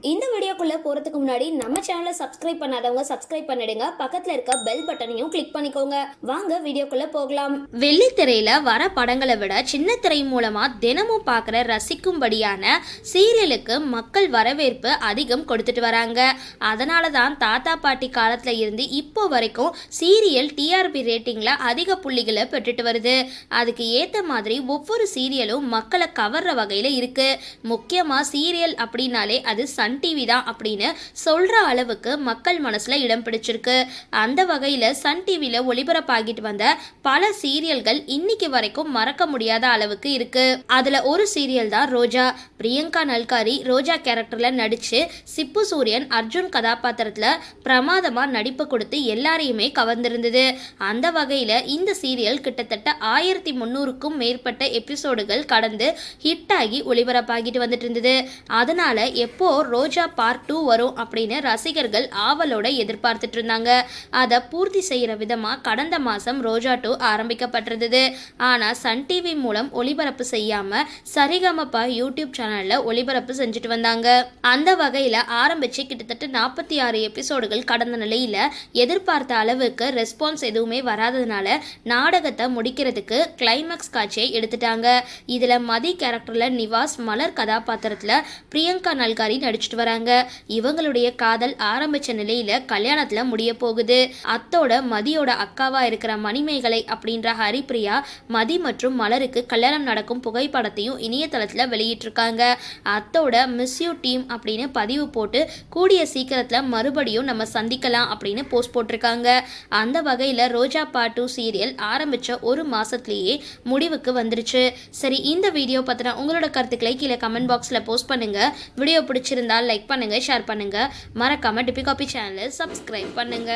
இந்த வீடியோக்குள்ளே போறதுக்கு முன்னாடி நம்ம சேனலை சப்ஸ்கிரைப் பண்ணாதவங்க சப்ஸ்கிரைப் பண்ணிடுங்க. பக்கத்தில் இருக்க பெல் பட்டனையும் கிளிக் பண்ணிக்கோங்க. வாங்க வீடியோக்குள்ளே போகலாம். வெள்ளித்திரையில் வர படங்களை விட சின்ன திரை மூலமாக தினமும் பார்க்குற ரசிக்கும்படியான சீரியலுக்கு மக்கள் வரவேற்பு அதிகம் கொடுத்துட்டு வராங்க. அதனால தான் தாத்தா பாட்டி காலத்தில் இருந்து இப்போ வரைக்கும் சீரியல் டிஆர்பி ரேட்டிங்கில் அதிக புள்ளிகளை பெற்றுட்டு வருது. அதுக்கு ஏற்ற மாதிரி ஒவ்வொரு சீரியலும் மக்களை கவர்ற வகையில் இருக்கு. முக்கியமாக சீரியல் அப்படின்னாலே அது சன் டிவி தான். அப்படின்னு சொல்கிற அளவுக்கு மக்கள் மனசில் இடம் பிடிச்சிருக்கு. அந்த வகையில் சன் டிவியில் ஒளிபரப்பாகிட்டு வந்த பல சீரியல்கள் இன்னைக்கு வரைக்கும் மறக்க முடியாத அளவுக்கு இருக்குது அதில் ஒரு சீரியல் தான் ரோஜா. பிரியங்கா நல்காரி ரோஜா கேரக்டரில் நடித்து சிப்பு சூரியன் அர்ஜுன் கதாபாத்திரத்தில் பிரமாதமாக நடிப்பு கொடுத்து எல்லாரையுமே கவர்ந்திருந்தது. அந்த வகையில் இந்த சீரியல் கிட்டத்தட்ட ஆயிரத்தி முந்நூறுக்கும் மேற்பட்ட எபிசோடுகள் கடந்து ஹிட் ஆகி ஒளிபரப்பாகிட்டு வந்துட்டு இருந்தது. அதனால எப்போ ரோஜா பார்க்க பார்ட் டூ வரும் அப்படின்னு ரசிகர்கள் ஆவலோட எதிர்பார்த்துட்டு இருந்தாங்க அதை பூர்த்தி செய்கிற விதமாக கடந்த மாதம் ரோஜா டூ ஆரம்பிக்கப்பட்டிருந்தது. ஆனால் சன் டிவி மூலம் ஒளிபரப்பு செய்யாமல் சரிகமப்பா யூடியூப் சேனலில் ஒளிபரப்பு செஞ்சுட்டு வந்தாங்க. அந்த வகையில் ஆரம்பித்து கிட்டத்தட்ட நாற்பத்தி ஆறு எபிசோடுகள் கடந்த நிலையில் எதிர்பார்த்த அளவுக்கு ரெஸ்பான்ஸ் எதுவுமே வராததுனால நாடகத்தை முடிக்கிறதுக்கு கிளைமேக்ஸ் காட்சியை எடுத்துட்டாங்க. இதில் மதி கேரக்டரில் நிவாஸ் மலர் கதாபாத்திரத்தில் பிரியங்கா நல்காரி நடிச்சிட்டு வராங்க. இவங்களுடைய காதல் ஆரம்பிச்ச நிலையில கல்யாணத்துல முடிய போகுது அத்தோட மதியோட அக்காவா இருக்கிற மணிமேகலை அப்படின்ற ஹரிப்பிரியா மதி மற்றும் மலருக்கு கல்யாணம் நடக்கும் புகைப்படத்தையும் இணையதளத்துல வெளியிட்டிருக்காங்க. அத்தோட மிஸ் யூ டீம் அப்படின்னு பதிவு போட்டு கூடிய சீக்கிரத்துல மறுபடியும் நம்ம சந்திக்கலாம் அப்படின்னு போஸ்ட் போட்டிருக்காங்க. அந்த வகையில ரோஜா பாட்டு சீரியல் ஆரம்பிச்ச ஒரு மாசத்திலேயே முடிவுக்கு வந்துருச்சு. சரி இந்த வீடியோ பத்தின உங்களோட கருத்துக்களை கீழே கமெண்ட் பாக்ஸ்ல போஸ்ட் பண்ணுங்க. வீடியோ பிடிச்சிருந்தா லைக் பண்ணுங்க ஷேர் பண்ணுங்க. மறக்காம டிபி காபி சேனலை சப்ஸ்கிரைப் பண்ணுங்க.